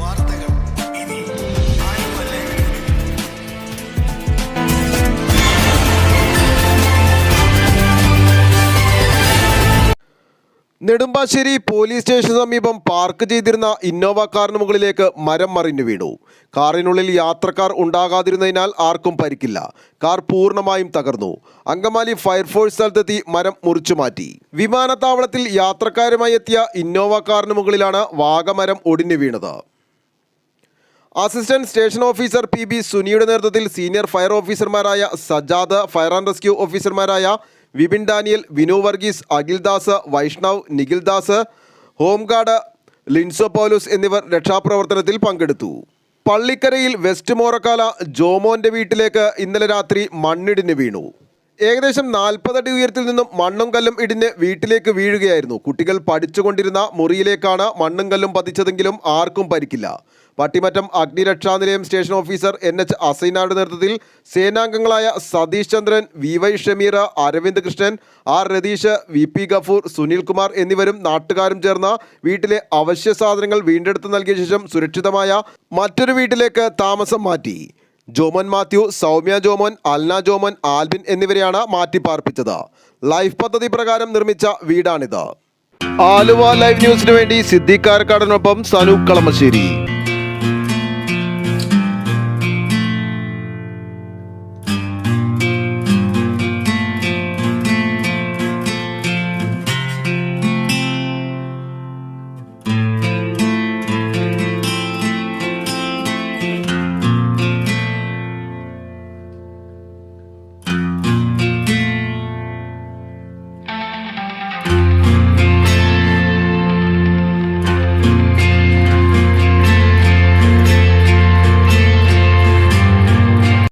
വാർത്തകൾ ഇനി. നെടുമ്പാശ്ശേരി പോലീസ് സ്റ്റേഷന് സമീപം പാർക്ക് ചെയ്തിരുന്ന ഇന്നോവ കാറിന് മുകളിലേക്ക് മരം മറിഞ്ഞു വീണു. കാറിനുള്ളിൽ യാത്രക്കാർ ഉണ്ടാകാതിരുന്നതിനാൽ ആർക്കും പരിക്കില്ല. കാർ പൂർണമായും തകർന്നു. അങ്കമാലി ഫയർഫോഴ്സ് സ്ഥലത്തെത്തി മരം മുറിച്ചു മാറ്റി. വിമാനത്താവളത്തിൽ യാത്രക്കാരുമായി എത്തിയ ഇന്നോവ കാറിന് മുകളിലാണ് വാഗമരം ഒടിഞ്ഞു വീണത്. Assistant station officer P B സുനിയുടെ നേതൃത്വത്തിൽ സീനിയർ ഫയർ ഓഫീസർമാരായ സജാദ് ഫയർ ആൻഡ് റെസ്ക്യൂ ഓഫീസർമാരായ വിപിൻ ഡാനിയൽ വിനു വർഗീസ് അഖിൽദാസ് വൈഷ്ണവ് നിഖിൽദാസ് ഹോംഗാർഡ് ലിൻസോ പൗലൂസ് എന്നിവർ രക്ഷാപ്രവർത്തനത്തിൽ പങ്കെടുത്തു. പള്ളിക്കരയിൽ വെസ്റ്റ് മോറക്കാല ജോമോന്റെ വീട്ടിലേക്ക് ഇന്നലെ രാത്രി മണ്ണിടിഞ്ഞ് വീണു. ഏകദേശം നാൽപ്പതടി ഉയരത്തിൽ നിന്നും മണ്ണും കല്ലും ഇടിഞ്ഞ് വീട്ടിലേക്ക് വീഴുകയായിരുന്നു. കുട്ടികൾ പഠിച്ചുകൊണ്ടിരുന്ന മുറിയിലേക്കാണ് മണ്ണും കല്ലും പതിച്ചതെങ്കിലും ആർക്കും പരിക്കില്ല. പട്ടിമറ്റം അഗ്നിരക്ഷാ നിലയം സ്റ്റേഷൻ ഓഫീസർ എൻ എച്ച് അസൈനാരുടെ നേതൃത്വത്തിൽ സേനാംഗങ്ങളായ Satheesh Chandran V Y Shameer Aravind Krishnan R Ratheesh V P Gafoor Sunilkumar എന്നിവരും നാട്ടുകാരും ചേർന്ന വീട്ടിലെ അവശ്യ സാധനങ്ങൾ വീണ്ടെടുത്ത് നൽകിയ ശേഷം സുരക്ഷിതമായ മറ്റൊരു വീട്ടിലേക്ക് താമസം മാറ്റി. ജോമൻ മാത്യു സൗമ്യ ജോമൻ അൽന ജോമൻ ആൽബിൻ എന്നിവരെയാണ് മാറ്റിപ്പാർപ്പിച്ചത്. ലൈഫ് പദ്ധതി പ്രകാരം നിർമ്മിച്ച വീടാണിത്. ആലുവ ലൈവ് ന്യൂസിനു വേണ്ടി സിദ്ധിക്കാരക്കാടനൊപ്പം കാരക്കാടനൊപ്പം സനൂപ് കളമശ്ശേരി.